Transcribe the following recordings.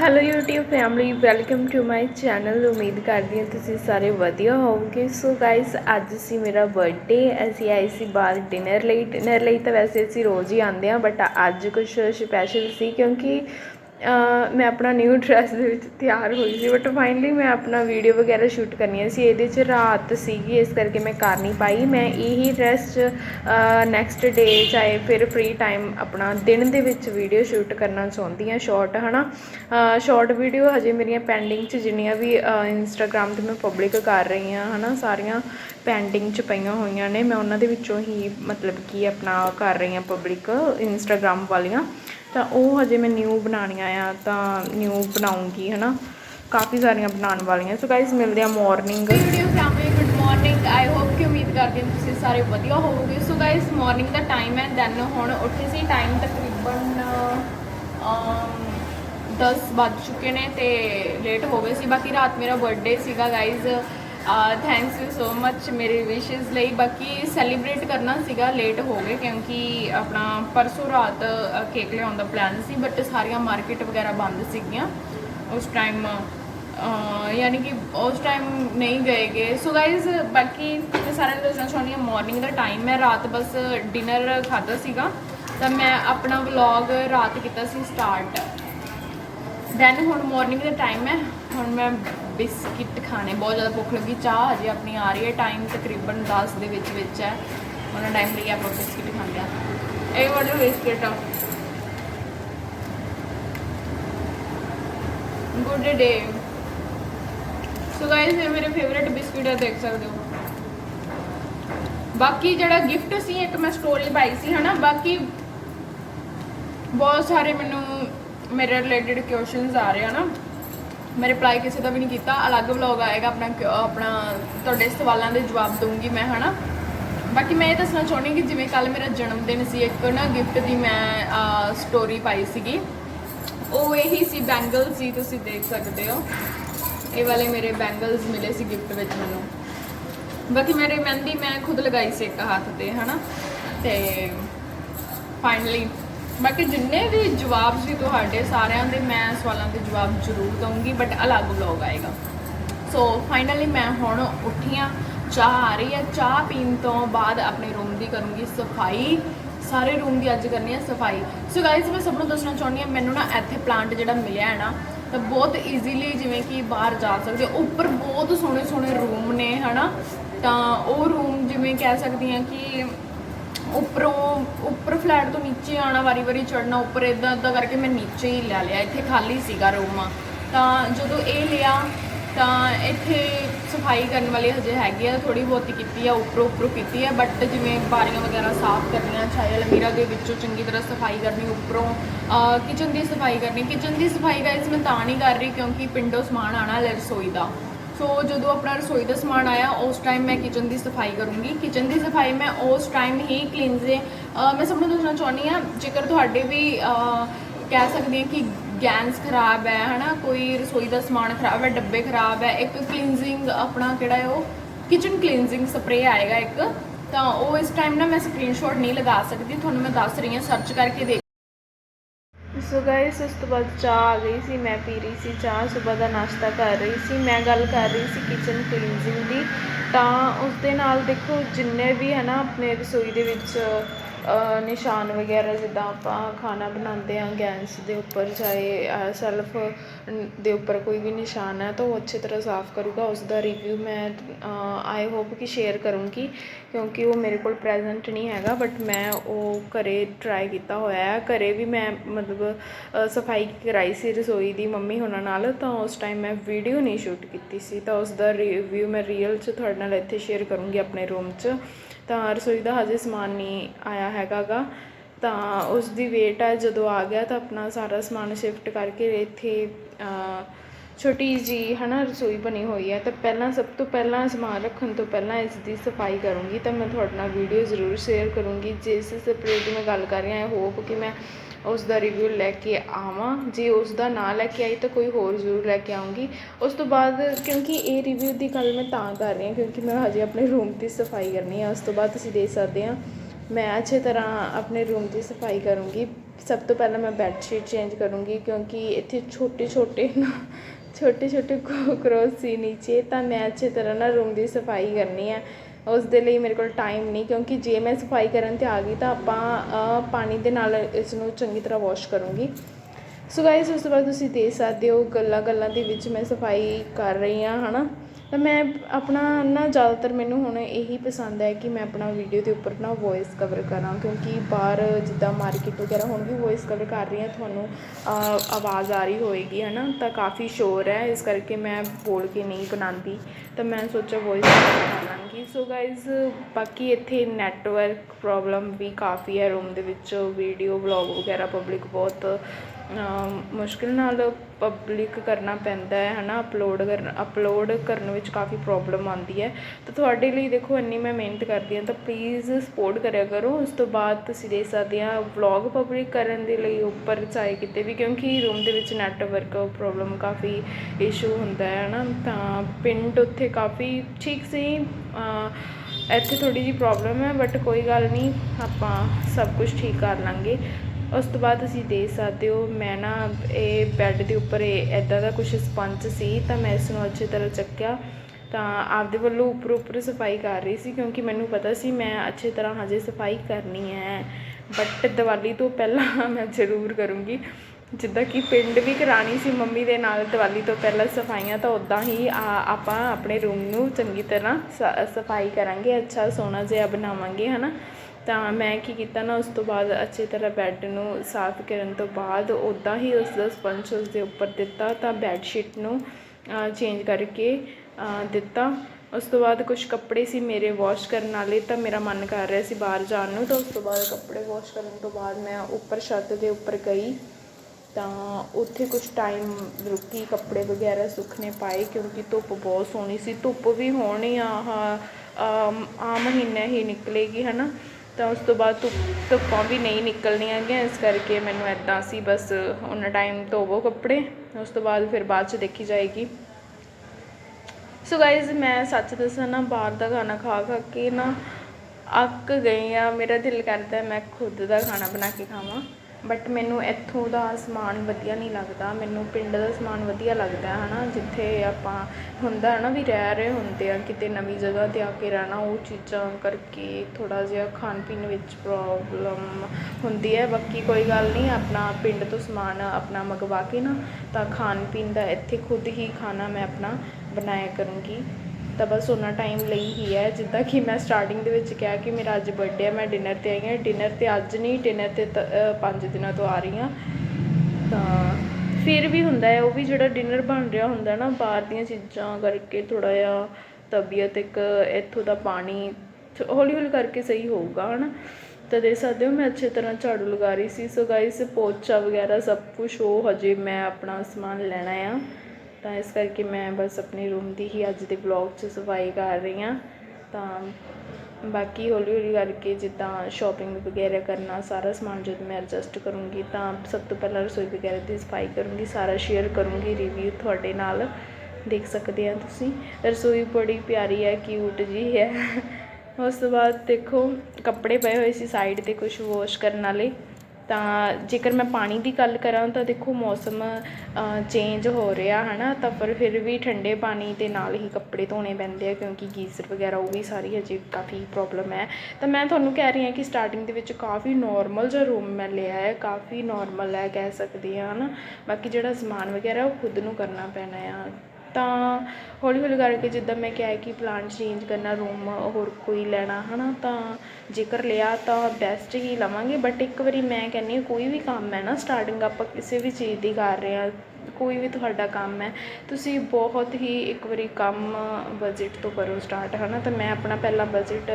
Hello YouTube family welcome to my channel ਉਮੀਦ ਕਰਦੀ ਹਾਂ ਤੁਸੀਂ ਸਾਰੇ ਵਧੀਆ ਹੋਵੋਗੇ। ਸੋ ਗਾਇਸ ਅੱਜ ਸੀ ਮੇਰਾ ਬਰਥਡੇ ਅਸੀਂ ਆਏ ਸੀ ਬਾਹਰ ਡਿਨਰ ਲਈ। ਡਿਨਰ ਲਈ ਤਾਂ ਵੈਸੇ ਅਸੀਂ ਰੋਜ਼ ਹੀ ਆਉਂਦੇ ਹਾਂ ਬਟ ਅੱਜ ਕੁਝ ਸਪੈਸ਼ਲ ਸੀ ਕਿਉਂਕਿ ਮੈਂ ਆਪਣਾ ਨਿਊ ਡਰੈਸ ਦੇ ਵਿੱਚ ਤਿਆਰ ਹੋਈ ਸੀ ਬਟ ਫਾਈਨਲੀ ਮੈਂ ਆਪਣਾ ਵੀਡੀਓ ਵਗੈਰਾ ਸ਼ੂਟ ਕਰਨੀਆਂ ਸੀ। ਇਹਦੇ 'ਚ ਰਾਤ ਸੀਗੀ, ਇਸ ਕਰਕੇ ਮੈਂ ਕਰ ਨਹੀਂ ਪਾਈ। ਮੈਂ ਇਹੀ ਡਰੈਸ 'ਚ ਨੈਕਸਟ ਡੇ ਚਾਹੇ ਫਿਰ ਫ੍ਰੀ ਟਾਈਮ ਆਪਣਾ ਦਿਨ ਦੇ ਵਿੱਚ ਵੀਡੀਓ ਸ਼ੂਟ ਕਰਨਾ ਚਾਹੁੰਦੀ ਹਾਂ ਸ਼ਾਰਟ ਹਨਾ? ਸ਼ਾਰਟ ਵੀਡੀਓ ਹਜੇ ਮੇਰੀਆਂ ਪੈਂਡਿੰਗ 'ਚ ਜਿੰਨੀਆਂ ਵੀ ਇੰਸਟਾਗ੍ਰam ਤੇ ਮੈਂ ਪਬਲਿਕ ਕਰ ਰਹੀ ਹਾਂ, ਹਨਾ? ਸਾਰੀਆਂ ਪੈਂਡਿੰਗ 'ਚ ਪਈਆਂ ਹੋਈਆਂ ਨੇ। ਮੈਂ ਉਹਨਾਂ ਦੇ ਵਿੱਚੋਂ ਹੀ ਮਤਲਬ ਕਿ ਆਪਣਾ ਕਰ ਰਹੀ ਹਾਂ ਪਬਲਿਕ ਇੰਸਟਾਗ੍ਰam ਵਾਲੀਆਂ। ਤਾਂ ਉਹ ਹਜੇ ਮੈਂ ਨਿਊ ਬਣਾਉਣੀਆਂ ਆ ਤਾਂ ਨਿਊ ਬਣਾਉਂਗੀ ਹਨਾ? ਕਾਫੀ ਸਾਰੀਆਂ ਬਣਾਉਣ ਵਾਲੀਆਂ। ਸੋ ਗਾਇਸ ਮਿਲਦੇ ਆ morning video family good morning I hope ਕਿ ਉਮੀਦ ਕਰਦੀ ਹਾਂ ਤੁਸੀਂ ਸਾਰੇ ਵਧੀਆ ਹੋਵੋਗੇ। ਸੋ ਗਾਇਸ ਮਾਰਨਿੰਗ ਦਾ ਟਾਈਮ ਹੈ। ਦੈਨ ਹੁਣ ਉੱਠੇ ਸੀ। ਟਾਈਮ ਤਕਰੀਬਨ ਅਮ, 10 ਵੱਜ ਚੁੱਕੇ ਨੇ ਤੇ ਲੇਟ ਹੋ ਗਏ ਸੀ। ਬਾਕੀ ਰਾਤ ਮੇਰਾ ਬਰਥਡੇ ਸੀਗਾ guys thanks you so much ਮੇਰੇ ਵਿਸ਼ੇਸ ਲਈ। ਬਾਕੀ ਸੈਲੀਬ੍ਰੇਟ ਕਰਨਾ ਸੀਗਾ ਲੇਟ ਹੋ ਗਏ ਕਿਉਂਕਿ ਆਪਣਾ ਪਰਸੋਂ ਰਾਤ ਕੇਕ ਲਿਆਉਣ ਦਾ ਪਲਾਨ ਸੀ ਬਟ ਸਾਰੀਆਂ ਮਾਰਕੀਟ ਵਗੈਰਾ ਬੰਦ ਸੀਗੀਆਂ। ਉਸ ਟਾਈਮ ਯਾਨੀ ਕਿ ਉਸ ਟਾਈਮ ਨਹੀਂ ਗਏ ਗਏ। ਸੋ ਗਾਇਜ਼ ਬਾਕੀ ਮੈਂ ਸਾਰਿਆਂ ਨੂੰ ਦੱਸਣਾ ਚਾਹੁੰਦੀ ਹਾਂ ਮਾਰਨਿੰਗ ਦਾ ਟਾਈਮ ਹੈ। ਰਾਤ ਬਸ ਡਿਨਰ ਖਾਦਾ ਸੀਗਾ। ਤਾਂ ਮੈਂ ਆਪਣਾ ਵਲੌਗ ਰਾਤ ਕੀਤਾ ਸੀ ਸਟਾਰਟ ਦੈਨ ਹੁਣ ਮਾਰਨਿੰਗ ਦਾ ਟਾਈਮ ਹੈ। ਹੁਣ ਮੈਂ ਬਿਸਕਿਟ ਖਾਣੇ, ਬਹੁਤ ਜ਼ਿਆਦਾ ਭੁੱਖ ਲੱਗੀ। ਚਾਹ ਹਜੇ ਆਪਣੀ ਆ ਰਹੀ ਹੈ। ਟਾਈਮ ਤਕਰੀਬਨ 10 ਦੇ ਵਿੱਚ ਵਿੱਚ ਹੈ। ਉਹਨਾਂ ਟਾਈਮ ਲਈ ਆਪਾਂ ਬਿਸਕਿਟ ਖਾਂਦੇ ਆ ਇਹ ਵਾਲਾ ਬਿਸਕਿਟ ਆ। ਗੁੱਡ ਡੇ ਸੋ ਗਾਇਸ ਇਹ ਮੇਰੇ ਫੇਵਰਿਟ ਬਿਸਕਿਟ ਹੈ ਦੇਖ ਸਕਦੇ ਹੋ। ਬਾਕੀ ਜਿਹੜਾ ਗਿਫਟ ਸੀ, ਇੱਕ ਮੈਂ ਸਟੋਰੀ ਪਾਈ ਸੀ, ਹਨਾ? ਬਾਕੀ ਬਹੁਤ ਸਾਰੇ ਮੈਨੂੰ ਮੇਰੇ ਰਿਲੇਟਡ ਕੁਐਸਚਨਸ ਆ ਰਹੇ ਹਨ ਮੈਂ ਰਿਪਲਾਈ ਕਿਸੇ ਦਾ ਵੀ ਨਹੀਂ ਕੀਤਾ। ਅਲੱਗ ਵਲੌਗ ਆਏਗਾ, ਆਪਣਾ ਆਪਣਾ ਤੁਹਾਡੇ ਸਵਾਲਾਂ ਦੇ ਜਵਾਬ ਦਊਂਗੀ ਮੈਂ, ਹਨਾ? ਬਾਕੀ ਮੈਂ ਇਹ ਦੱਸਣਾ ਚਾਹੁੰਦੀ ਕਿ ਜਿਵੇਂ ਕੱਲ ਮੇਰਾ ਜਨਮ ਦਿਨ ਸੀ, ਇੱਕ ਨਾ ਗਿਫਟ ਦੀ ਮੈਂ ਸਟੋਰੀ ਪਾਈ ਸੀਗੀ। ਉਹ ਇਹੀ ਸੀ ਬੈਂਗਲ ਸੀ, ਤੁਸੀਂ ਦੇਖ ਸਕਦੇ ਹੋ। ਇਹ ਵਾਲੇ ਮੇਰੇ ਬੈਂਗਲਸ ਮਿਲੇ ਸੀ ਗਿਫਟ ਵਿੱਚ ਮੈਨੂੰ। ਬਾਕੀ ਮੇਰੇ ਮਹਿੰਦੀ ਮੈਂ ਖੁਦ ਲਗਾਈ ਸੀ ਇੱਕ ਹੱਥ ਤੇ, ਹਨਾ? ਤੇ ਫਾਈਨਲੀ ਬਾਕੀ ਜਿੰਨੇ ਵੀ ਜਵਾਬ ਸੀ ਤੁਹਾਡੇ ਸਾਰਿਆਂ ਦੇ, ਮੈਂ ਸਵਾਲਾਂ ਦੇ ਜਵਾਬ ਜ਼ਰੂਰ ਦਊਂਗੀ ਬਟ ਅਲੱਗ ਵਲੌਗ ਆਏਗਾ। ਸੋ ਫਾਈਨਲੀ ਮੈਂ ਹੁਣ ਉੱਠੀ ਉੱਠੀਆਂ ਚਾਹ ਆ ਰਹੀ ਹੈ। ਚਾਹ ਪੀਣ ਤੋਂ ਬਾਅਦ ਆਪਣੇ ਰੂਮ ਦੀ ਕਰੂੰਗੀ ਸਫ਼ਾਈ। ਸਾਰੇ ਰੂਮ ਦੀ ਅੱਜ ਕਰਨੀ ਹੈ ਸਫ਼ਾਈ। ਸੋ ਗਾਇਸ ਮੈਂ ਸਭ ਨੂੰ ਦੱਸਣਾ ਚਾਹੁੰਦੀ ਹਾਂ, ਮੈਨੂੰ ਨਾ ਇੱਥੇ ਪਲਾਂਟ ਜਿਹੜਾ ਮਿਲਿਆ ਹੈ ਨਾ, ਤਾਂ ਬਹੁਤ ਈਜ਼ੀਲੀ ਜਿਵੇਂ ਕਿ ਬਾਹਰ ਜਾ ਸਕਦੇ ਹੋ। ਉੱਪਰ ਬਹੁਤ ਸੋਹਣੇ ਸੋਹਣੇ ਰੂਮ ਨੇ, ਹਨਾ? ਤਾਂ ਉਹ ਰੂਮ ਜਿਵੇਂ ਕਹਿ ਸਕਦੀ ਹਾਂ ਕਿ ਉੱਪਰੋਂ, ਉੱਪਰ ਫਲੈਟ ਤੋਂ ਨੀਚੇ ਆਣਾ ਵਾਰੀ-ਵਾਰੀ ਚੜਨਾ ਉੱਪਰ ਇਦਾਂ ਇਦਾਂ ਕਰਕੇ ਮੈਂ ਨੀਚੇ ਹੀ ਲੈ ਲਿਆ, ਇੱਥੇ ਖਾਲੀ ਸੀਗਾ ਰੂਮ ਤਾਂ ਜਦੋਂ ਇਹ ਲਿਆ, ਤਾਂ ਇੱਥੇ ਸਫ਼ਾਈ ਕਰਨ ਵਾਲੀ ਹਜੇ ਹੈਗੀ ਆ ਥੋੜੀ ਬਹੁਤੀ ਕੀਤੀ ਆ, ਉੱਪਰੋਂ ਉੱਪਰੋਂ ਕੀਤੀ ਆ ਬਟ ਜਿਵੇਂ ਬਾਰੀਆਂ ਵਗੈਰਾ ਸਾਫ਼ ਕਰਨੀਆਂ, ਚਾਹੇ ਅਲਮੀਰਾ ਦੇ ਵਿੱਚੋਂ ਚੰਗੀ ਤਰ੍ਹਾਂ ਸਫ਼ਾਈ ਕਰਨੀ ਉੱਪਰੋਂ ਕਿਚਨ ਦੀ ਸਫ਼ਾਈ ਕਰਨੀ ਕਿਚਨ ਦੀ ਸਫ਼ਾਈ ਗਾਇਸ ਮੈਂ ਤਾਂ ਨਹੀਂ ਕਰ ਰਹੀ ਕਿਉਂਕਿ ਪਿੰਡੋਂ ਸਮਾਨ ਆਣਾ ਲੈ ਰਸੋਈ ਦਾ। ਸੋ ਜਦੋਂ ਆਪਣਾ ਰਸੋਈ ਦਾ ਸਮਾਨ ਆਇਆ, ਉਸ ਟਾਈਮ ਮੈਂ ਕਿਚਨ ਦੀ ਸਫ਼ਾਈ ਕਰੂੰਗੀ। ਕਿਚਨ ਦੀ ਸਫ਼ਾਈ ਮੈਂ ਉਸ ਟਾਈਮ ਹੀ ਕਲੀਨਜ਼ੇ ਮੈਂ ਸਭ ਨੂੰ ਦੱਸਣਾ ਚਾਹੁੰਦੀ ਹਾਂ, ਜੇਕਰ ਤੁਹਾਡੇ ਵੀ ਕਹਿ ਸਕਦੀ ਹਾਂ ਕਿ ਗੈਸ ਖਰਾਬ ਹੈ, ਹਨਾ, ਕੋਈ ਰਸੋਈ ਦਾ ਸਮਾਨ ਖਰਾਬ ਹੈ, ਡੱਬੇ ਖਰਾਬ ਹੈ, ਇੱਕ ਕਲੀਨਜ਼ਿੰਗ ਆਪਣਾ ਕਿਹੜਾ ਹੈ ਉਹ? ਕਿਚਨ ਕਲੀਨਜ਼ਿੰਗ ਸਪਰੇਅ ਆਏਗਾ ਇੱਕ। ਤਾਂ ਉਹ ਇਸ ਟਾਈਮ ਨਾ ਮੈਂ ਸਕਰੀਨਸ਼ਾਟ ਨਹੀਂ ਲਗਾ ਸਕਦੀ, ਤੁਹਾਨੂੰ ਮੈਂ ਦੱਸ ਰਹੀ ਹਾਂ ਸਰਚ ਕਰਕੇ ਦੇਖ ਸੋ ਗਾਇਸ ਉਸ ਤੋਂ ਬਾਅਦ ਚਾਹ ਆ ਗਈ ਸੀ, ਮੈਂ ਪੀ ਰਹੀ ਸੀ ਚਾਹ, ਸਵੇਰ ਦਾ ਨਾਸ਼ਤਾ ਕਰ ਰਹੀ ਸੀ, ਮੈਂ ਗੱਲ ਕਰ ਰਹੀ ਸੀ ਕਿਚਨ ਕਲੀਨਜ਼ਿੰਗ ਦੀ। ਤਾਂ ਉਸ ਦੇ ਨਾਲ ਦੇਖੋ, ਜਿੰਨੇ ਵੀ ਹੈ ਨਾ ਆਪਣੇ ਰਸੋਈ ਦੇ ਵਿੱਚ ਨਿਸ਼ਾਨ ਵਗੈਰਾ ਜਿੱਦਾਂ ਆਪਾਂ ਖਾਣਾ ਬਣਾਉਂਦੇ ਹਾਂ ਗੈਸ ਦੇ ਉੱਪਰ ਚਾਹੇ ਸੈਲਫ ਦੇ ਉੱਪਰ ਕੋਈ ਵੀ ਨਿਸ਼ਾਨ ਹੈ ਤਾਂ ਉਹ ਅੱਛੀ ਤਰ੍ਹਾਂ ਸਾਫ਼ ਕਰੂਗਾ, ਉਸਦਾ ਰਿਵਿਊ ਮੈਂ ਆਈ ਹੋਪ ਕਿ ਸ਼ੇਅਰ ਕਰੂੰਗੀ ਕਿਉਂਕਿ ਉਹ ਮੇਰੇ ਕੋਲ ਪ੍ਰੈਜ਼ੈਂਟ ਨਹੀਂ ਹੈਗਾ ਬਟ ਮੈਂ ਉਹ ਘਰ ਟਰਾਈ ਕੀਤਾ ਹੋਇਆ ਹੈ। ਘਰ ਵੀ ਮੈਂ ਮਤਲਬ ਸਫ਼ਾਈ ਕਰਾਈ ਸੀ ਰਸੋਈ ਦੀ ਮੰਮੀ ਹੋਣਾ ਨਾਲ ਤਾਂ ਉਸ ਟਾਈਮ ਮੈਂ ਵੀਡੀਓ ਨਹੀਂ ਸ਼ੂਟ ਕੀਤੀ ਸੀ ਤਾਂ ਉਸਦਾ ਰਿਵਿਊ ਮੈਂ ਰੀਅਲ 'ਚ ਤੁਹਾਡੇ ਨਾਲ ਇੱਥੇ ਸ਼ੇਅਰ ਕਰੂੰਗੀ ਆਪਣੇ ਰੂਮ 'ਚ। ਤਾਂ ਰਸੋਈ ਦਾ ਹਜੇ ਸਮਾਨ ਨਹੀਂ ਆਇਆ ਹੈਗਾ ਗਾ ਤਾਂ ਉਸ ਦੀ ਵੇਟ ਹੈ ਜਦੋਂ ਆ ਗਿਆ ਤਾਂ ਆਪਣਾ ਸਾਰਾ ਸਮਾਨ ਸ਼ਿਫਟ ਕਰਕੇ ਇੱਥੇ ਛੋਟੀ ਜਿਹੀ ਹੈ ਨਾ ਰਸੋਈ ਬਣੀ ਹੋਈ ਹੈ ਤਾਂ ਪਹਿਲਾਂ, ਸਭ ਤੋਂ ਪਹਿਲਾਂ ਸਮਾਨ ਰੱਖਣ ਤੋਂ ਪਹਿਲਾਂ ਇਸ ਦੀ ਸਫ਼ਾਈ ਕਰੂੰਗੀ। ਤਾਂ ਮੈਂ ਤੁਹਾਡੇ ਨਾਲ ਵੀਡੀਓ ਜ਼ਰੂਰ ਸ਼ੇਅਰ ਕਰੂੰਗੀ। ਜਿਸ ਸਪਰੇ ਦੀ ਮੈਂ ਗੱਲ ਕਰ ਰਹੀ ਹਾਂ ਆਈ ਹੋਪ ਕਿ ਮੈਂ ਉਸ ਦਾ ਰਿਵਿਊ ਲੈ ਕੇ ਆਵਾਂ। ਜੇ ਉਸ ਦਾ ਨਾ ਲੈ ਕੇ ਆਈ ਤਾਂ ਕੋਈ ਹੋਰ ਜ਼ਰੂਰ ਲੈ ਕੇ ਆਉਂਗੀ। ਉਸ ਤੋਂ ਬਾਅਦ ਕਿਉਂਕਿ ਇਹ ਰਿਵਿਊ ਦੀ ਗੱਲ ਮੈਂ ਤਾਂ ਕਰ ਰਹੀ ਹਾਂ, ਕਿਉਂਕਿ ਮੈਂ ਹਜੇ ਆਪਣੇ ਰੂਮ ਦੀ ਸਫ਼ਾਈ ਕਰਨੀ ਹੈ ਉਸ ਤੋਂ ਬਾਅਦ ਤੁਸੀਂ ਦੇਖ ਸਕਦੇ ਹਾਂ ਮੈਂ ਅੱਛੇ ਤਰ੍ਹਾਂ ਆਪਣੇ ਰੂਮ ਦੀ ਸਫ਼ਾਈ ਕਰੂੰਗੀ। ਸਭ ਤੋਂ ਪਹਿਲਾਂ ਮੈਂ ਬੈੱਡ ਸ਼ੀਟ ਚੇਂਜ ਕਰੂੰਗੀ, ਕਿਉਂਕਿ ਇੱਥੇ ਛੋਟੇ ਛੋਟੇ ਨਾ ਛੋਟੇ ਛੋਟੇ ਕੋਕਰੋਚ ਸੀ ਨੀਚੇ, ਤਾਂ ਮੈਂ ਅੱਛੇ ਤਰ੍ਹਾਂ ਨਾਲ ਰੂਮ ਦੀ ਸਫ਼ਾਈ ਕਰਨੀ ਹੈ ਉਸ ਦੇ ਲਈ ਮੇਰੇ ਕੋਲ ਟਾਈਮ ਨਹੀਂ, ਕਿਉਂਕਿ ਜੇ ਮੈਂ ਸਫ਼ਾਈ ਕਰਨ ਤੇ ਆ ਗਈ ਤਾਂ ਆਪਾਂ ਪਾਣੀ ਦੇ ਨਾਲ ਇਸ ਨੂੰ ਚੰਗੀ ਤਰ੍ਹਾਂ ਵਾਸ਼ ਕਰੂੰਗੀ। ਸੋ ਗਾਇਸ ਉਸ ਤੋਂ ਬਾਅਦ ਤੁਸੀਂ ਦੇਖ ਸਕਦੇ ਹੋ ਗੱਲਾਂ ਗੱਲਾਂ ਦੇ ਵਿੱਚ ਮੈਂ ਸਫ਼ਾਈ ਕਰ ਰਹੀ ਹਾਂ ਹੈ ਨਾ ਤਾਂ ਮੈਂ ਆਪਣਾ ਨਾ ਜ਼ਿਆਦਾਤਰ ਮੈਨੂੰ ਹੁਣ ਇਹੀ ਪਸੰਦ ਹੈ ਕਿ ਮੈਂ ਆਪਣਾ ਵੀਡੀਓ ਦੇ ਉੱਪਰ ਨਾ ਵੋਇਸ ਕਵਰ ਕਰਾਂ, ਕਿਉਂਕਿ ਬਾਹਰ ਜਿੱਦਾਂ ਮਾਰਕੀਟ ਵਗੈਰਾ ਹੁਣ ਵੀ ਵੌਇਸ ਕਵਰ ਕਰ ਰਹੀ ਹਾਂ, ਤੁਹਾਨੂੰ ਆਵਾਜ਼ ਆ ਰਹੀ ਹੋਏਗੀ ਹੈ ਨਾ ਤਾਂ ਕਾਫੀ ਸ਼ੋਰ ਹੈ, ਇਸ ਕਰਕੇ ਮੈਂ ਬੋਲ ਕੇ ਨਹੀਂ ਬਣਾਉਂਦੀ। ਤਾਂ ਮੈਂ ਸੋਚਿਆ ਵੋਇਸ ਕਵਰ ਕਰ ਲਾਂਗੀ। ਸੋ ਗਾਇਜ਼ ਬਾਕੀ ਇੱਥੇ ਨੈਟਵਰਕ ਪ੍ਰੋਬਲਮ ਵੀ ਕਾਫੀ ਹੈ ਰੂਮ ਦੇ ਵਿੱਚ ਵੀਡੀਓ ਵਲੌਗ ਵਗੈਰਾ ਪਬਲਿਕ ਬਹੁਤ ਮੁਸ਼ਕਿਲ ਨਾਲ ਪਬਲਿਕ ਕਰਨਾ ਪੈਂਦਾ ਹੈ ਨਾ ਅਪਲੋਡ ਕਰਨ ਅਪਲੋਡ ਕਰਨ ਵਿੱਚ ਕਾਫੀ ਪ੍ਰੋਬਲਮ ਆਉਂਦੀ ਹੈ। ਤਾਂ ਤੁਹਾਡੇ ਲਈ ਦੇਖੋ, ਇੰਨੀ ਮੈਂ ਮਿਹਨਤ ਕਰਦੀ ਹਾਂ, ਤਾਂ ਪਲੀਜ਼ ਸਪੋਰਟ ਕਰਿਆ ਕਰੋ। ਉਸ ਤੋਂ ਬਾਅਦ ਤੁਸੀਂ ਦੇ ਸਕਦੇ ਆ ਵਲੌਗ ਪਬਲਿਕ ਕਰਨ ਦੇ ਲਈ ਉੱਪਰ ਚਾਹੇ ਕਿਤੇ ਵੀ, ਕਿਉਂਕਿ ਰੂਮ ਦੇ ਵਿੱਚ ਨੈਟਵਰਕ ਪ੍ਰੋਬਲਮ ਕਾਫੀ ਇਸ਼ੂ ਹੁੰਦਾ ਹੈ ਨਾ ਤਾਂ ਪਿੰਡ ਉੱਥੇ ਕਾਫੀ ਠੀਕ ਸੀ। ਇੱਥੇ ਥੋੜੀ ਜਿਹੀ ਪ੍ਰੋਬਲਮ ਹੈ ਬਟ ਕੋਈ ਗੱਲ ਨਹੀਂ, ਆਪਾਂ ਸਭ ਕੁਝ ਠੀਕ ਕਰ ਲਾਂਗੇ। ਉਸ ਤੋਂ ਬਾਅਦ ਤੁਸੀਂ ਦੇਖ ਸਕਦੇ ਹੋ। ਮੈਂ ਨਾ ਇਹ ਬੈੱਡ ਦੇ ਉੱਪਰ ਇਹ ਇੱਦਾਂ ਦਾ ਕੁਝ ਸਪੰਜ ਸੀ ਤਾਂ ਮੈਂ ਇਸ ਨੂੰ ਅੱਛੀ ਤਰ੍ਹਾਂ ਚੱਕਿਆ। ਤਾਂ ਆਪਦੇ ਵੱਲੋਂ ਉੱਪਰ ਉੱਪਰ ਸਫ਼ਾਈ ਕਰ ਰਹੀ ਸੀ ਕਿਉਂਕਿ ਮੈਨੂੰ ਪਤਾ ਸੀ ਮੈਂ ਅੱਛੀ ਤਰ੍ਹਾਂ ਹਜੇ ਸਫ਼ਾਈ ਕਰਨੀ ਹੈ। ਬਟ ਦੀਵਾਲੀ ਤੋਂ ਪਹਿਲਾਂ ਮੈਂ ਜ਼ਰੂਰ ਕਰੂੰਗੀ। ਜਿੱਦਾਂ ਕਿ ਪਿੰਡ ਵੀ ਕਰਾਣੀ ਸੀ ਮੰਮੀ ਦੇ ਨਾਲ ਦੀਵਾਲੀ ਤੋਂ ਪਹਿਲਾਂ ਸਫਾਈਆਂ, ਤਾਂ ਉਦਾਂ ਹੀ ਆ- ਆਪਾਂ ਆਪਣੇ ਰੂਮ ਨੂੰ ਚੰਗੀ ਤਰ੍ਹਾਂ ਸ- ਸਫ਼ਾਈ ਕਰਾਂਗੇ। ਅੱਛਾ ਸੋਹਣਾ ਜਿਹਾ ਬਣਾਵਾਂਗੇ, ਹਨਾ? ਤਾਂ ਮੈਂ ਕੀ ਕੀਤਾ ਨਾ, ਉਸ ਤੋਂ ਬਾਅਦ ਅੱਛੀ ਤਰ੍ਹਾਂ ਬੈੱਡ ਨੂੰ ਸਾਫ਼ ਕਰਨ ਤੋਂ ਬਾਅਦ ਉੱਦਾਂ ਹੀ ਉਸ ਦਾ ਸਪੰਜ ਉਸ ਦੇ ਉੱਪਰ ਦਿੱਤਾ ਤਾਂ ਬੈੱਡ ਸ਼ੀਟ ਨੂੰ ਚੇਂਜ ਕਰਕੇ ਦਿੱਤਾ। ਉਸ ਤੋਂ ਬਾਅਦ ਕੁਝ ਕੱਪੜੇ ਸੀ ਮੇਰੇ ਵਾਸ਼ ਕਰਨ ਵਾਲੇ, ਤਾਂ ਮੇਰਾ ਮਨ ਕਰ ਰਿਹਾ ਸੀ ਬਾਹਰ ਜਾਣ ਨੂੰ, ਤਾਂ ਉਸ ਤੋਂ ਬਾਅਦ ਕੱਪੜੇ ਵਾਸ਼ ਕਰਨ ਤੋਂ ਬਾਅਦ ਮੈਂ ਉੱਪਰ ਛੱਤ ਦੇ ਉੱਪਰ ਗਈ। ਤਾਂ ਉੱਥੇ ਕੁਝ ਟਾਈਮ ਰੁਕੀ, ਕੱਪੜੇ ਵਗੈਰਾ ਸੁੱਕਣੇ ਪਾਏ, ਕਿਉਂਕਿ ਧੁੱਪ ਬਹੁਤ ਸੋਹਣੀ ਸੀ। ਧੁੱਪ ਵੀ ਹੋਣੀ ਆ ਆਮ ਆ ਮਹੀਨੇ ਹੀ ਨਿਕਲੇਗੀ, ਹਨਾ? ਤਾਂ ਉਸ ਤੋਂ ਬਾਅਦ ਧੁੱਪ ਧੁੱਪਾਂ ਵੀ ਨਹੀਂ ਨਿਕਲਣੀਆਂ ਗੀਆਂ, ਇਸ ਕਰਕੇ ਮੈਨੂੰ ਇੱਦਾਂ ਸੀ, ਬਸ ਉਹਨਾਂ ਟਾਈਮ ਧੋਵੋ ਕੱਪੜੇ, ਉਸ ਤੋਂ ਬਾਅਦ ਫਿਰ ਬਾਅਦ ਚ ਦੇਖੀ ਜਾਏਗੀ। ਸੋ ਗਾਇਜ਼ ਮੈਂ ਸੱਚ ਦੱਸਾਂ ਨਾ, ਬਾਹਰ ਦਾ ਖਾਣਾ ਖਾ ਖਾ ਕੇ ਨਾ ਅੱਕ ਗਈ ਆ, ਮੇਰਾ ਦਿਲ ਕਰਦਾ ਮੈਂ ਖੁਦ ਦਾ ਖਾਣਾ ਬਣਾ ਕੇ ਖਾਵਾਂ। ਬਟ ਮੈਨੂੰ ਇੱਥੋਂ ਦਾ ਸਮਾਨ ਵਧੀਆ ਨਹੀਂ ਲੱਗਦਾ। ਮੈਨੂੰ ਪਿੰਡ ਦਾ ਸਮਾਨ ਵਧੀਆ ਲੱਗਦਾ ਹੈ ਨਾ ਜਿੱਥੇ ਆਪਾਂ ਹੁੰਦਾ ਹੈ ਨਾ ਵੀ ਰਹਿ ਰਹੇ ਹੁੰਦੇ ਆ, ਕਿਤੇ ਨਵੀਂ ਜਗ੍ਹਾ ਤੇ ਆ ਕੇ ਰਹਿਣਾ, ਉਹ ਚੀਜ਼ਾਂ ਕਰਕੇ ਥੋੜ੍ਹਾ ਜਿਹਾ ਖਾਣ ਪੀਣ ਵਿੱਚ ਪ੍ਰੋਬਲਮ ਹੁੰਦੀ ਹੈ। ਬਾਕੀ ਕੋਈ ਗੱਲ ਨਹੀਂ, ਆਪਣਾ ਪਿੰਡ ਤੋਂ ਸਮਾਨ ਆਪਣਾ ਮੰਗਵਾ ਕੇ ਨਾ, ਤਾਂ ਖਾਣ ਪੀਣ ਦਾ ਇੱਥੇ ਖੁਦ ਹੀ ਖਾਣਾ ਮੈਂ ਆਪਣਾ ਬਣਾਇਆ ਕਰੂੰਗੀ। ਤਾਂ ਬਸ ਉਹਨਾਂ ਟਾਈਮ ਲਈ ਹੀ ਹੈ। ਜਿੱਦਾਂ ਕਿ ਮੈਂ ਸਟਾਰਟਿੰਗ ਦੇ ਵਿੱਚ ਕਿਹਾ ਕਿ ਮੇਰਾ ਅੱਜ ਬਰਥਡੇ ਹੈ, ਮੈਂ ਡਿਨਰ ਤੇ ਆਈ ਹਾਂ। ਡਿਨਰ ਤੇ ਅੱਜ ਨਹੀਂ ਡਿਨਰ ਤੇ ਪੰਜ ਦਿਨਾਂ ਤੋਂ ਆ ਰਹੀ ਹਾਂ। ਤਾਂ ਫਿਰ ਵੀ ਹੁੰਦਾ ਹੈ, ਉਹ ਵੀ ਜਿਹੜਾ ਡਿਨਰ ਬਣ ਰਿਹਾ ਹੁੰਦਾ ਨਾ, ਬਾਹਰ ਦੀਆਂ ਚੀਜ਼ਾਂ ਕਰਕੇ ਥੋੜਾ ਜਿਹਾ ਤਬੀਅਤ ਇੱਕ ਇੱਥੋਂ ਦਾ ਪਾਣੀ ਹੌਲੀ ਹੌਲੀ ਕਰਕੇ ਸਹੀ ਹੋਊਗਾ, ਹਨਾ? ਤਾਂ ਦੇਖ ਸਕਦੇ ਹੋ, ਮੈਂ ਅੱਛੇ ਤਰ੍ਹਾਂ ਝਾੜੂ ਲਗਾ ਰਹੀ ਸੀ। ਸੋ ਗਾਇਸ ਪੋਚਾ ਵਗੈਰਾ ਸਭ ਕੁਝ ਉਹ ਹਜੇ ਮੈਂ ਆਪਣਾ ਸਮਾਨ ਲੈਣਾ ਆ। ਤਾਂ ਇਸ ਕਰਕੇ ਮੈਂ ਬਸ ਆਪਣੇ ਰੂਮ ਦੀ ਹੀ ਅੱਜ ਦੇ ਵਲੌਗ 'ਚ ਸਫ਼ਾਈ ਕਰ ਰਹੀ ਹਾਂ। ਤਾਂ ਬਾਕੀ ਹੌਲੀ ਹੌਲੀ ਕਰਕੇ ਜਿੱਦਾਂ ਸ਼ਾਪਿੰਗ ਵਗੈਰਾ ਕਰਨਾ, ਸਾਰਾ ਸਮਾਨ ਜਦ ਮੈਂ ਐਡਜਸਟ ਕਰੂੰਗੀ ਤਾਂ ਸਭ ਤੋਂ ਪਹਿਲਾਂ ਰਸੋਈ ਵਗੈਰਾ ਦੀ ਸਫ਼ਾਈ ਕਰੂੰਗੀ, ਸਾਰਾ ਸ਼ੇਅਰ ਕਰੂੰਗੀ ਰਿਵਿਊ ਤੁਹਾਡੇ ਨਾਲ ਦੇਖ ਸਕਦੇ ਆ ਤੁਸੀਂ। ਰਸੋਈ ਬੜੀ ਪਿਆਰੀ ਹੈ ਕਿਊਟ ਜੀ ਹੈ। ਉਸ ਤੋਂ ਬਾਅਦ ਦੇਖੋ, ਕੱਪੜੇ ਪਏ ਹੋਏ ਸੀ ਸਾਈਡ ਤੇ ਕੁਝ ਵਾਸ਼ ਕਰਨ ਵਾਲੇ। ਤਾਂ ਜੇਕਰ ਮੈਂ ਪਾਣੀ ਦੀ ਗੱਲ ਕਰਾਂ ਤਾਂ ਦੇਖੋ ਮੌਸਮ ਚੇਂਜ ਹੋ ਰਿਹਾ ਹੈ ਨਾ ਤਾਂ ਪਰ ਫਿਰ ਵੀ ਠੰਡੇ ਪਾਣੀ ਦੇ ਨਾਲ ਹੀ ਕੱਪੜੇ ਧੋਣੇ ਪੈਂਦੇ ਆ, ਕਿਉਂਕਿ ਗੀਜ਼ਰ ਵਗੈਰਾ ਉਹ ਵੀ ਸਾਰੀ ਹਜੇ ਕਾਫੀ ਪ੍ਰੋਬਲਮ ਹੈ। ਤਾਂ ਮੈਂ ਤੁਹਾਨੂੰ ਕਹਿ ਰਹੀ ਹਾਂ ਕਿ ਸਟਾਰਟਿੰਗ ਦੇ ਵਿੱਚ ਕਾਫੀ ਨੋਰਮਲ ਜਿਹਾ ਰੂਮ ਮੈਂ ਲਿਆ ਹੈ, ਕਾਫੀ ਨੋਰਮਲ ਹੈ ਕਹਿ ਸਕਦੇ ਹਾਂ ਹੈ ਨਾ ਬਾਕੀ ਜਿਹੜਾ ਸਮਾਨ ਵਗੈਰਾ ਉਹ ਖੁਦ ਨੂੰ ਕਰਨਾ ਪੈਣਾ ਆ। ਤਾਂ ਹੌਲੀ ਹੌਲੀ ਕਰਕੇ ਜਿੱਦਾਂ ਮੈਂ ਕਿਹਾ ਕਿ ਪਲਾਨ ਚੇਂਜ ਕਰਨਾ ਰੂਮ ਹੋਰ ਕੋਈ ਲੈਣਾ ਹੈ ਨਾ ਤਾਂ ਜੇਕਰ ਲਿਆ ਤਾਂ ਬੈਸਟ ਹੀ ਲਵਾਂਗੇ ਬਟ ਇੱਕ ਵਾਰੀ ਮੈਂ ਕਹਿੰਦੀ ਹਾਂ, ਕੋਈ ਵੀ ਕੰਮ ਹੈ ਨਾ ਸਟਾਰਟਿੰਗ ਆਪਾਂ ਕਿਸੇ ਵੀ ਚੀਜ਼ ਦੀ ਕਰ ਰਹੇ ਹਾਂ, ਕੋਈ ਵੀ ਤੁਹਾਡਾ ਕੰਮ ਹੈ, ਤੁਸੀਂ ਬਹੁਤ ਹੀ ਇੱਕ ਵਾਰੀ ਕੰਮ ਬਜਟ ਤੋਂ ਕਰੋ ਸਟਾਰਟ ਹੈ ਨਾ ਤਾਂ ਮੈਂ ਆਪਣਾ ਪਹਿਲਾ ਬਜਟ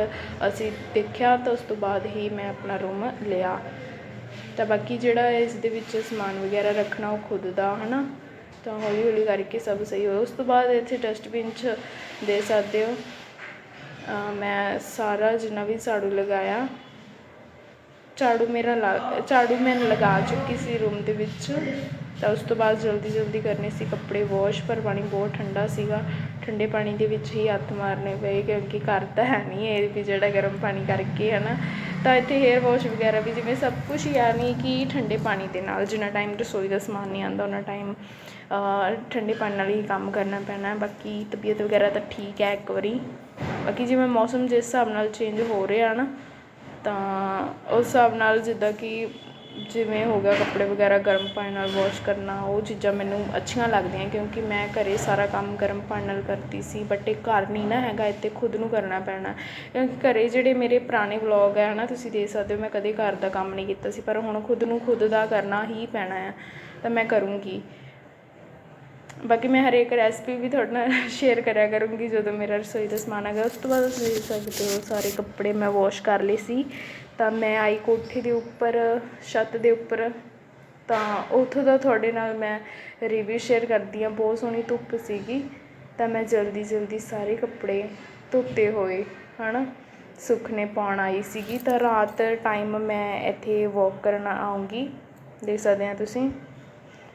ਅਸੀਂ ਦੇਖਿਆ, ਤਾਂ ਉਸ ਤੋਂ ਬਾਅਦ ਹੀ ਮੈਂ ਆਪਣਾ ਰੂਮ ਲਿਆ। ਤਾਂ ਬਾਕੀ ਜਿਹੜਾ ਇਸ ਦੇ ਵਿੱਚ ਸਮਾਨ ਵਗੈਰਾ ਰੱਖਣਾ, ਉਹ ਖੁਦ ਦਾ ਹੈ ਨਾ ਤਾਂ ਹੌਲੀ ਹੌਲੀ ਕਰਕੇ ਸਭ ਸਹੀ ਹੋਇਆ। ਉਸ ਤੋਂ ਬਾਅਦ ਇੱਥੇ ਡਸਟਬਿਨ 'ਚ ਦੇ ਸਕਦੇ ਹੋ। ਮੈਂ ਸਾਰਾ ਜਿੰਨਾ ਵੀ ਝਾੜੂ ਲਗਾਇਆ, ਝਾੜੂ ਮੇਰਾ ਲਾ- ਝਾੜੂ ਮੈਂ ਲਗਾ ਚੁੱਕੀ ਸੀ ਰੂਮ ਦੇ ਵਿੱਚ। ਤਾਂ ਉਸ ਤੋਂ ਬਾਅਦ ਜਲਦੀ ਜਲਦੀ ਕਰਨੇ ਸੀ ਕੱਪੜੇ ਵਾਸ਼ ਪਰ ਪਾਣੀ ਬਹੁਤ ਠੰਡਾ ਸੀਗਾ। ਠੰਡੇ ਪਾਣੀ ਦੇ ਵਿੱਚ ਹੀ ਹੱਥ ਮਾਰਨੇ ਪਏ, ਕਿਉਂਕਿ ਘਰ ਤਾਂ ਹੈ ਨਹੀਂ ਇਹ ਵੀ ਜਿਹੜਾ ਗਰਮ ਪਾਣੀ ਕਰਕੇ ਹੈ ਨਾ ਤਾਂ ਇੱਥੇ ਹੇਅਰ ਵਾਸ਼ ਵਗੈਰਾ ਵੀ ਜਿਵੇਂ ਸਭ ਕੁਝ ਯਾਨੀ ਕਿ ਠੰਡੇ ਪਾਣੀ ਦੇ ਨਾਲ, ਜਿੰਨਾ ਟਾਈਮ ਰਸੋਈ ਦਾ ਸਮਾਨ ਨਹੀਂ ਆਉਂਦਾ ਉਹਨਾਂ ਟਾਈਮ ਠੰਡੇ ਪਾਣੀ ਨਾਲ ਹੀ ਕੰਮ ਕਰਨਾ ਪੈਣਾ। ਬਾਕੀ ਤਬੀਅਤ ਵਗੈਰਾ ਤਾਂ ਠੀਕ ਹੈ ਇੱਕ ਵਾਰੀ। ਬਾਕੀ ਜਿਵੇਂ ਮੌਸਮ ਜਿਸ ਹਿਸਾਬ ਨਾਲ ਚੇਂਜ ਹੋ ਰਿਹਾ ਨਾ, ਤਾਂ ਉਸ ਹਿਸਾਬ ਨਾਲ ਜਿੱਦਾਂ ਕਿ ਜਿਵੇਂ ਹੋ ਗਿਆ ਕੱਪੜੇ ਵਗੈਰਾ ਗਰਮ ਪਾਣੀ ਨਾਲ ਵਾਸ਼ ਕਰਨਾ, ਉਹ ਚੀਜ਼ਾਂ ਮੈਨੂੰ ਅੱਛੀਆਂ ਲੱਗਦੀਆਂ ਕਿਉਂਕਿ ਮੈਂ ਘਰ ਸਾਰਾ ਕੰਮ ਗਰਮ ਪਾਣੀ ਨਾਲ ਕਰਦੀ ਸੀ ਬਟ ਇਹ ਘਰ ਨਹੀਂ ਨਾ ਹੈਗਾ, ਇੱਥੇ ਖੁਦ ਨੂੰ ਕਰਨਾ ਪੈਣਾ। ਕਿਉਂਕਿ ਘਰੇ ਜਿਹੜੇ ਮੇਰੇ ਪੁਰਾਣੇ ਵਲੌਗ ਹੈ ਨਾ ਤੁਸੀਂ ਦੇਖ ਸਕਦੇ ਹੋ, ਮੈਂ ਕਦੇ ਘਰ ਦਾ ਕੰਮ ਨਹੀਂ ਕੀਤਾ ਸੀ, ਪਰ ਹੁਣ ਖੁਦ ਨੂੰ ਖੁਦ ਦਾ ਕਰਨਾ ਹੀ ਪੈਣਾ ਹੈ ਤਾਂ ਮੈਂ ਕਰੂੰਗੀ। ਬਾਕੀ ਮੈਂ ਹਰੇਕ ਰੈਸਪੀ ਵੀ ਤੁਹਾਡੇ ਨਾਲ ਸ਼ੇਅਰ ਕਰਿਆ ਕਰੂੰਗੀ, ਜਦੋਂ ਮੇਰਾ ਰਸੋਈ ਦਾ ਸਮਾਨ ਆ ਗਿਆ ਉਸ ਤੋਂ ਬਾਅਦ ਤੁਸੀਂ ਦੇਖ ਸਕਦੇ ਹੋ, ਸਾਰੇ ਕੱਪੜੇ ਮੈਂ ਵਾਸ਼ ਕਰ ਲਏ ਸੀ। ਤਾਂ ਮੈਂ ਆਈ ਕੋਠੀ ਦੇ ਉੱਪਰ, ਛੱਤ ਦੇ ਉੱਪਰ, ਤਾਂ ਉੱਥੋਂ ਦਾ ਤੁਹਾਡੇ ਨਾਲ ਮੈਂ ਰਿਵਿਊ ਸ਼ੇਅਰ ਕਰਦੀ ਹਾਂ। ਬਹੁਤ ਸੋਹਣੀ ਧੁੱਪ ਸੀਗੀ, ਤਾਂ ਮੈਂ ਜਲਦੀ ਜਲਦੀ ਸਾਰੇ ਕੱਪੜੇ ਧੋਤੇ ਹੋਏ ਹੈ ਨਾ ਸੁੱਕਣੇ ਪਾਉਣ ਆਈ ਸੀਗੀ, ਤਾਂ ਰਾਤ ਟਾਈਮ ਮੈਂ ਇੱਥੇ ਵਾਕ ਕਰਨ ਆਉਂਗੀ। ਦੇਖ ਸਕਦੇ ਆ ਤੁਸੀਂ।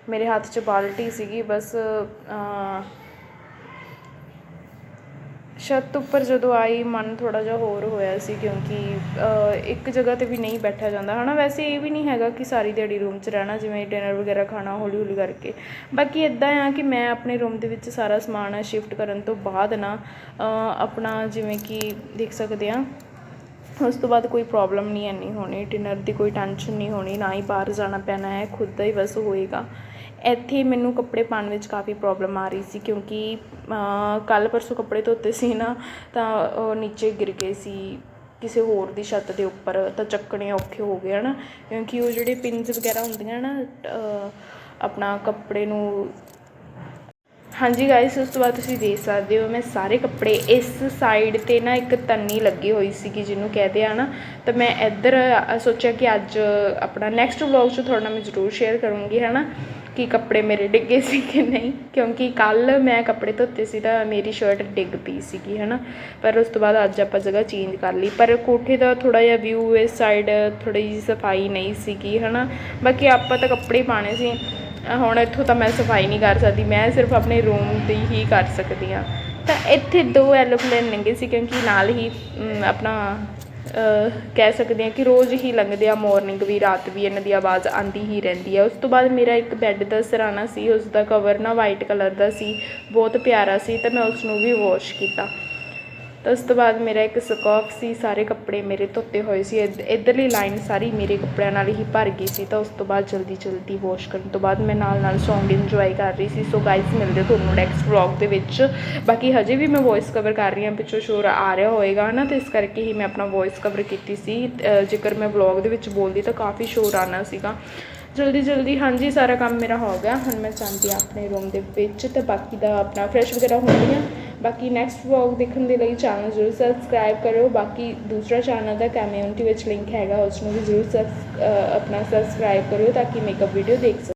ਮੇਰੇ ਹੱਥ 'ਚ ਬਾਲਟੀ ਸੀਗੀ, ਬਸ ਛੱਤ ਉੱਪਰ ਜਦੋਂ ਆਈ, ਮਨ ਥੋੜ੍ਹਾ ਜਿਹਾ ਹੋਰ ਹੋਇਆ ਸੀ ਕਿਉਂਕਿ ਇੱਕ ਜਗ੍ਹਾ ਤੇ ਵੀ ਨਹੀਂ ਬੈਠਿਆ ਜਾਂਦਾ। ਹੈ ਨਾ ਵੈਸੇ ਇਹ ਵੀ ਨਹੀਂ ਹੈਗਾ ਕਿ ਸਾਰੀ ਦਿਹਾੜੀ ਰੂਮ 'ਚ ਰਹਿਣਾ, ਜਿਵੇਂ ਡਿਨਰ ਵਗੈਰਾ ਖਾਣਾ ਹੌਲੀ ਹੌਲੀ ਕਰਕੇ। ਬਾਕੀ ਇੱਦਾਂ ਆ ਕਿ ਮੈਂ ਆਪਣੇ ਰੂਮ ਦੇ ਵਿੱਚ ਸਾਰਾ ਸਮਾਨ ਸ਼ਿਫਟ ਕਰਨ ਤੋਂ ਬਾਅਦ ਨਾ ਆਪਣਾ ਜਿਵੇਂ ਕਿ ਦੇਖ ਸਕਦੇ ਆ, ਉਸ ਤੋਂ ਬਾਅਦ ਕੋਈ ਪ੍ਰੋਬਲਮ ਨਹੀਂ ਐਨੀ ਹੋਣੀ ਡਿਨਰ ਦੀ ਕੋਈ ਟੈਨਸ਼ਨ ਨਹੀਂ ਹੋਣੀ, ਨਾ ਹੀ ਬਾਹਰ ਜਾਣਾ ਪੈਣਾ ਹੈ, ਖੁਦ ਦਾ ਹੀ ਬਸ ਹੋਏਗਾ। ਇੱਥੇ ਮੈਨੂੰ ਕੱਪੜੇ ਪਾਉਣ ਵਿੱਚ ਕਾਫੀ ਪ੍ਰੋਬਲਮ ਆ ਰਹੀ ਸੀ ਕਿਉਂਕਿ ਕੱਲ੍ਹ ਪਰਸੋਂ ਕੱਪੜੇ ਧੋਤੇ ਸੀ ਨਾ, ਤਾਂ ਉਹ ਨੀਚੇ ਗਿਰ ਗਏ ਸੀ, ਕਿਸੇ ਹੋਰ ਦੀ ਛੱਤ ਦੇ ਉੱਪਰ, ਤਾਂ ਚੱਕਣੇ ਔਖੇ ਹੋ ਗਏ ਹੈ ਨਾ ਕਿਉਂਕਿ ਉਹ ਜਿਹੜੇ ਪਿੰਸ ਵਗੈਰਾ ਹੁੰਦੀਆਂ ਨਾ ਆਪਣਾ ਕੱਪੜੇ ਨੂੰ ਹਾਂਜੀ ਗਾਇਸ ਉਸ ਤੋਂ ਬਾਅਦ ਤੁਸੀਂ ਦੇਖ ਸਕਦੇ ਹੋ, ਮੈਂ ਸਾਰੇ ਕੱਪੜੇ ਇਸ ਸਾਈਡ ਤੇ ਨਾ ਇੱਕ ਤੰਨੀ ਲੱਗੀ ਹੋਈ ਸੀਗੀ ਜਿਹਨੂੰ ਕਹਦੇ ਆ ਨਾ। ਤਾਂ ਮੈਂ ਇੱਧਰ ਸੋਚਿਆ ਕਿ ਅੱਜ ਆਪਣਾ ਨੈਕਸਟ ਵਲੌਗ 'ਚ ਤੁਹਾਡੇ ਨਾਲ ਮੈਂ ਜ਼ਰੂਰ ਸ਼ੇਅਰ ਕਰੂੰਗੀ ਹੈ ਨਾ ਕਿ ਕੱਪੜੇ ਮੇਰੇ ਡਿੱਗੇ ਸੀ ਕਿ ਨਹੀਂ, ਕਿਉਂਕਿ ਕੱਲ ਮੈਂ ਕੱਪੜੇ ਧੋਤੇ ਸੀ ਤਾਂ ਮੇਰੀ ਸ਼ਰਟ ਡਿੱਗ ਪਈ ਸੀਗੀ ਹੈ ਨਾ ਪਰ ਉਸ ਤੋਂ ਬਾਅਦ ਅੱਜ ਆਪਾਂ ਜਗ੍ਹਾ ਚੇਂਜ ਕਰ ਲਈ। ਪਰ ਕੋਠੇ ਦਾ ਥੋੜਾ ਜਿਹਾ ਵਿਊ ਇਸ ਸਾਈਡ ਥੋੜੀ ਜਿਹੀ ਸਫ਼ਾਈ ਨਹੀਂ ਸੀਗੀ ਹੈ ਨਾ ਬਾਕੀ ਆਪਾਂ ਤਾਂ ਕੱਪੜੇ ਹੀ ਪਾਣੇ ਸੀ। ਹੁਣ ਇੱਥੋਂ ਤਾਂ ਮੈਂ ਸਫ਼ਾਈ ਨਹੀਂ ਕਰ ਸਕਦੀ, ਮੈਂ ਸਿਰਫ ਆਪਣੇ ਰੂਮ ਦੀ ਹੀ ਕਰ ਸਕਦੀ ਹਾਂ। ਤਾਂ ਇੱਥੇ ਦੋ ਐਲੋਪਲੇਨ ਲੰਘੇ ਸੀ, ਕਿਉਂਕਿ ਨਾਲ ਹੀ ਆਪਣਾ ਕਹਿ ਸਕਦੇ ਹਾਂ ਕਿ ਰੋਜ਼ ਹੀ ਲੰਘਦੇ ਆ ਮੋਰਨਿੰਗ ਵੀ, ਰਾਤ ਵੀ, ਇਹਨਾਂ ਦੀ ਆਵਾਜ਼ ਆਉਂਦੀ ਹੀ ਰਹਿੰਦੀ ਹੈ ਉਸ ਤੋਂ ਬਾਅਦ ਮੇਰਾ ਇੱਕ ਬੈੱਡ ਦਾ ਸਰਾਣਾ ਸੀ ਉਸ ਦਾ ਕਵਰ ਨਾ ਵਾਈਟ ਕਲਰ ਦਾ ਸੀ, ਬਹੁਤ ਪਿਆਰਾ ਸੀ ਅਤੇ ਮੈਂ ਉਸ ਨੂੰ ਵੀ ਵੋਸ਼ ਕੀਤਾ। ਤਾਂ ਉਸ ਤੋਂ ਬਾਅਦ ਮੇਰਾ ਇੱਕ ਸਕਰਫ ਸੀ, ਸਾਰੇ ਕੱਪੜੇ ਮੇਰੇ ਧੋਤੇ ਹੋਏ ਸੀ, ਇੱਧ- ਇੱਧਰਲੀ ਲਾਈਨ ਸਾਰੀ ਮੇਰੇ ਕੱਪੜਿਆਂ ਨਾਲ ਹੀ ਭਰ ਗਈ ਸੀ, ਤਾਂ ਉਸ ਤੋਂ ਬਾਅਦ ਜਲਦੀ ਜਲਦੀ ਵਾਸ਼ ਕਰਨ ਤੋਂ ਬਾਅਦ ਮੈਂ ਨਾਲ ਨਾਲ ਸੌਂਗ ਇੰਜੋਏ ਕਰ ਰਹੀ ਸੀ ਸੋ ਗਾਇਸ ਮਿਲਦੇ ਤੁਹਾਨੂੰ ਨੈਕਸਟ ਵਲੌਗ ਦੇ ਵਿੱਚ। ਬਾਕੀ ਹਜੇ ਵੀ ਮੈਂ ਵੌਇਸ ਕਵਰ ਕਰ ਰਹੀ ਹਾਂ, ਪਿੱਛੋਂ ਸ਼ੋਰ ਆ ਰਿਹਾ ਹੋਏਗਾ ਨਾ, ਤੇ ਇਸ ਕਰਕੇ ਹੀ ਮੈਂ ਆਪਣਾ ਵੌਇਸ ਕਵਰ ਕੀਤੀ ਸੀ। ਜੇਕਰ ਮੈਂ ਵਲੌਗ ਦੇ ਵਿੱਚ ਬੋਲਦੀ ਤਾਂ ਕਾਫੀ ਸ਼ੋਰ ਆਣਾ ਸੀਗਾ। ਜਲਦੀ ਜਲਦੀ ਹਾਂਜੀ, ਸਾਰਾ ਕੰਮ ਮੇਰਾ ਹੋ ਗਿਆ। ਹੁਣ ਮੈਂ ਚਾਹੁੰਦੀ ਹਾਂ ਆਪਣੇ ਰੂਮ ਦੇ ਵਿੱਚ, ਤੇ ਬਾਕੀ ਦਾ ਆਪਣਾ ਫਰੈਸ਼ ਵਗੈਰਾ ਹੁੰਦੀ ਹਾਂ ਬਾਕੀ ਨੈਕਸਟ ਵਲੌਗ ਦੇਖਣ ਦੇ ਲਈ ਚੈਨਲ ਜ਼ਰੂਰ ਸਬਸਕ੍ਰਾਈਬ ਕਰਿਓ। ਬਾਕੀ ਦੂਸਰਾ ਚੈਨਲ ਦਾ ਕਮਿਊਨਿਟੀ ਵਿੱਚ ਲਿੰਕ ਹੈਗਾ ਉਸ ਨੂੰ ਵੀ ਜ਼ਰੂਰ ਸਬਸ ਆਪਣਾ ਸਬਸਕ੍ਰਾਈਬ ਕਰਿਓ ਤਾਂ ਕਿ ਮੇਕਅਪ ਵੀਡੀਓ ਦੇਖ ਸਕੋ।